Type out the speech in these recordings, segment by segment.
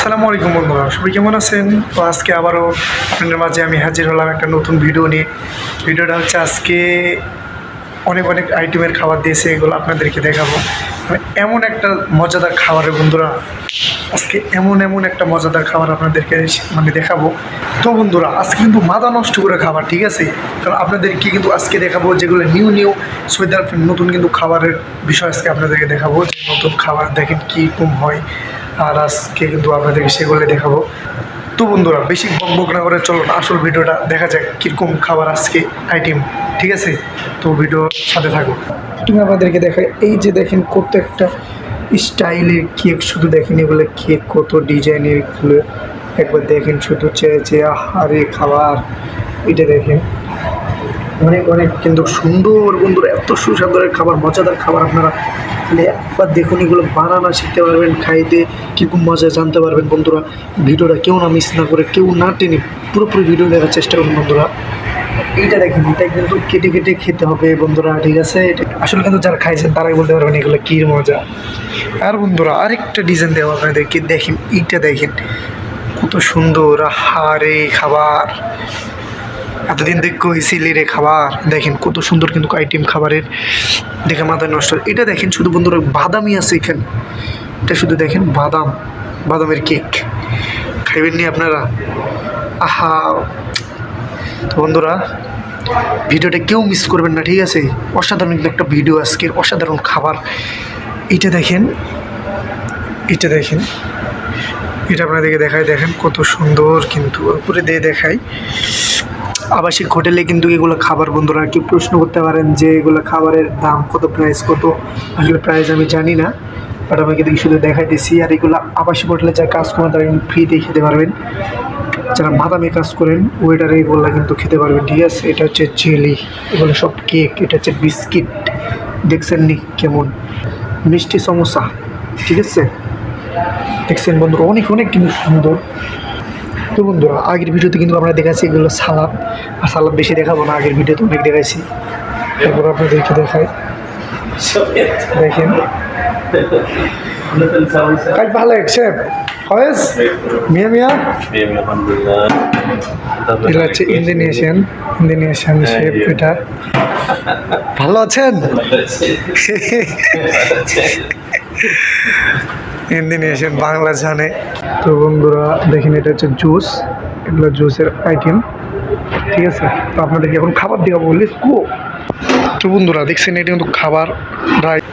আসসালামু আলাইকুম বন্ধুরা, সবাই কেমন আছেন? তো আজকে আবারও আপনাদের মাঝে আমি হাজির হলাম একটা নতুন ভিডিও নিয়ে। ভিডিওটা হচ্ছে আজকে অনেক অনেক আইটেমের খাবার দিয়েছে, এগুলো আপনাদেরকে দেখাবো। মানে এমন একটা মজাদার খাবারের বন্ধুরা, আজকে এমন এমন একটা মজাদার খাবার আপনাদেরকে মানে দেখাবো। তো বন্ধুরা, আজকে কিন্তু মাথা নষ্ট করে খাবার, ঠিক আছে? কারণ আপনাদেরকে কিন্তু আজকে দেখাবো যেগুলো নিউ নিউ সোয়েদার নতুন কিন্তু খাবারের বিষয় আজকে আপনাদেরকে দেখাবো যে নতুন খাবার দেখেন কীরকম হয়। আর আজকে কিন্তু আপনাদেরকে সেগুলো দেখাবো। তো বন্ধুরা, বেশি বক বক না করে চলো আসল ভিডিওটা দেখা যাক কীরকম খাবার আজকে আইটেম ঠিক আছে? তো ভিডিও সাথে থাকো তুমি আপনাদেরকে দেখাই, এই যে দেখেন কত একটা স্টাইলের কেক, শুধু দেখেন এগুলো কেক, কত ডিজাইনের এগুলো একবার দেখেন শুধু চেয়ে চেয়ে, আহারে খাবার। এটা দেখেন। অনেক অনেক কিন্তু সুন্দর, বন্ধুরা, এত সুস্বাদুর খাবার, মজাদার খাবার আপনারা মানে একবার দেখুন এগুলো বানানো শিখতে পারবেন, খাইতে কীরকম মজা জানতে পারবেন, বন্ধুরা। ভিডিওটা কেউ না মিস না করে, কেউ না টেনে পুরোপুরি ভিডিও দেখার চেষ্টা করুন, বন্ধুরা। এইটা দেখেন, এটা কিন্তু কেটে কেটে খেতে হবে, বন্ধুরা, ঠিক আছে? এটা আসলে কিন্তু যারা খাইছেন, তারাই বলতে পারবেন এগুলো কী মজা। আর বন্ধুরা, আরেকটা ডিজাইন দেওয়া আপনাদেরকে, দেখেন, এইটা দেখেন। কত সুন্দর হারে খাবার। এতদিন দেখো ইসিলি রে খাবার। দেখেন কত সুন্দর কিন্তু আইটেম খাবারের। দেখে মাথায় নষ্ট। এটা দেখেন শুধু বন্ধুরা, বাদামই আছে এখানে। এটা শুধু দেখেন বাদাম, বাদামের কেক। খাইবেন নি আপনারা? আহা। তো বন্ধুরা, ভিডিওটা কেউ মিস করবেন না, ঠিক আছে? অসাধারণ একটা ভিডিও আজকের, অসাধারণ খাবার। এটা দেখেন এটা দেখেন। এটা আপনাদেরকে দেখায় দেখেন কত সুন্দর কিন্তু। উপরে দিয়ে দেখায় আবাসিক হোটেলে কিন্তু এগুলো খাবার বন্ধুরা কেউ প্রশ্ন করতে পারেন যে এগুলো খাবারের দাম কত প্রাইস কত? আসলে প্রাইস আমি জানি না বাট আমাকে দেখি শুধু দেখাইতেছি আর এগুলো আবাসিক হোটেলে যারা কাজ করেন, তারা কিন্তু ফ্রিতে খেতে পারবেন। যারা বাদামে কাজ করেন ওয়েটারে এগুলো কিন্তু খেতে পারবেন, ঠিক আছে? এটা হচ্ছে জেলি এগুলো সব কেক এটা হচ্ছে বিস্কিট দেখছেন নি কেমন? মিষ্টি সমোসা, ঠিক আছে? দেখছেন বন্ধুরা, অনেক অনেক কিন্তু সুন্দর। তো বন্ধুরা আগের ভিডিওতে কিন্তু আমরা দেখাচ্ছি এগুলো সালাদ। আর সালাদ বেশি দেখাবো না আগের ভিডিওতে অনেক দেখাইছি। তারপর আপনাদেরকে দেখাই। দেখেন। কাজ ভালো লাগছে ফয়েজ মিয়া মিয়া? এটা হচ্ছে ইন্দোনেশিয়ান ইন্দোনেশিয়ান শেপ এটা। ভালো আছেন? ইন্দোনেশিয়ান বাংলা জানে। তো বন্ধুরা, দেখেন এটা হচ্ছে জুস। এগুলো জুসের আইটেম ঠিক আছে? তো আপনাদেরকে এখন খাবার দেওয়া বললে গো তো বন্ধুরা, দেখছেন, এটা কিন্তু খাবার রাইট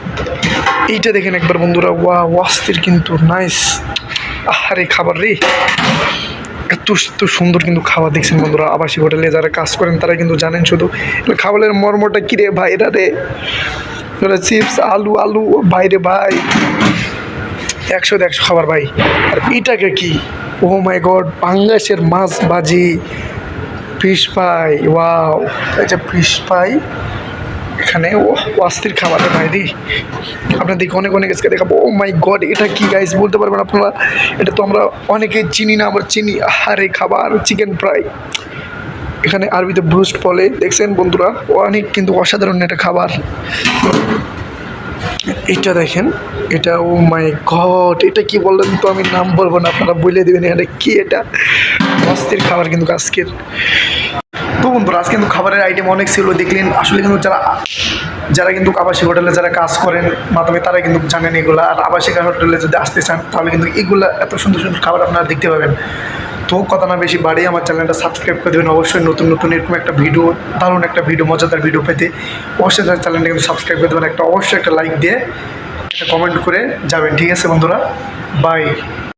এইটা দেখেন একবার বন্ধুরা ওয়া ওয়াস্তির কিন্তু নাইস আরে খাবার রে! এত এত সুন্দর কিন্তু খাবার দেখছেন বন্ধুরা, আবাসিক হোটেলে যারা কাজ করেন তারা কিন্তু জানেন শুধু। খাবারের মর্মটা কী কিরে ভাইরা রে? চিপস, আলু আলু বাইরে ভাই! একশো একশো খাবার ভাই। আর এটাকে কি? ও মাই গড পাঙ্গাসের মাছ ভাজি ফিশ পাই ওয়াও যে ফিশ পাই এখানে ও অস্থির খাবারের বাইরে আপনার দেখে অনেক অনেক আজকে দেখাবো। ও মাই গড এটা কি গাইস বলতে পারবেন আপনারা? এটা তো আমরা অনেকে চিনি না, আমরা চিনি, আহারে খাবার চিকেন ফ্রাই এখানে আরবিতে ব্রুস্ট বলে দেখছেন বন্ধুরা? অনেক কিন্তু অসাধারণ একটা খাবার। এটা দেখেন, এটা, ও মাই ঘট এটা কি বললেন তো আমি নাম বলব না, আপনারা বলে দেবেন এটা কি এটা? অস্থির খাবার কিন্তু আজকের। বন্ধুরা আজকে কিন্তু খাবারের আইটেম অনেক ছিল দেখলেন। আসলে কিন্তু যারা যারা কিন্তু আবাসিক হোটেলে যারা কাজ করেন, মাধ্যমে তারা কিন্তু জানেন এগুলো। আর আবাসিক হোটেলে যদি আসতে চান, তাহলে কিন্তু এগুলো এত সুন্দর সুন্দর খাবার আপনারা দেখতে পাবেন। তো কথা না বেশি বাড়িয়ে আমার চ্যানেলটা সাবস্ক্রাইব করে দেবেন। অবশ্যই নতুন নতুন এরকম একটা ভিডিও দারুণ একটা ভিডিও মজাদার ভিডিও পেতে অবশ্যই তার চ্যানেলটা কিন্তু সাবস্ক্রাইব করে দেবেন। একটা অবশ্যই একটা লাইক দিয়ে একটা কমেন্ট করে যাবেন। ঠিক আছে বন্ধুরা? বাই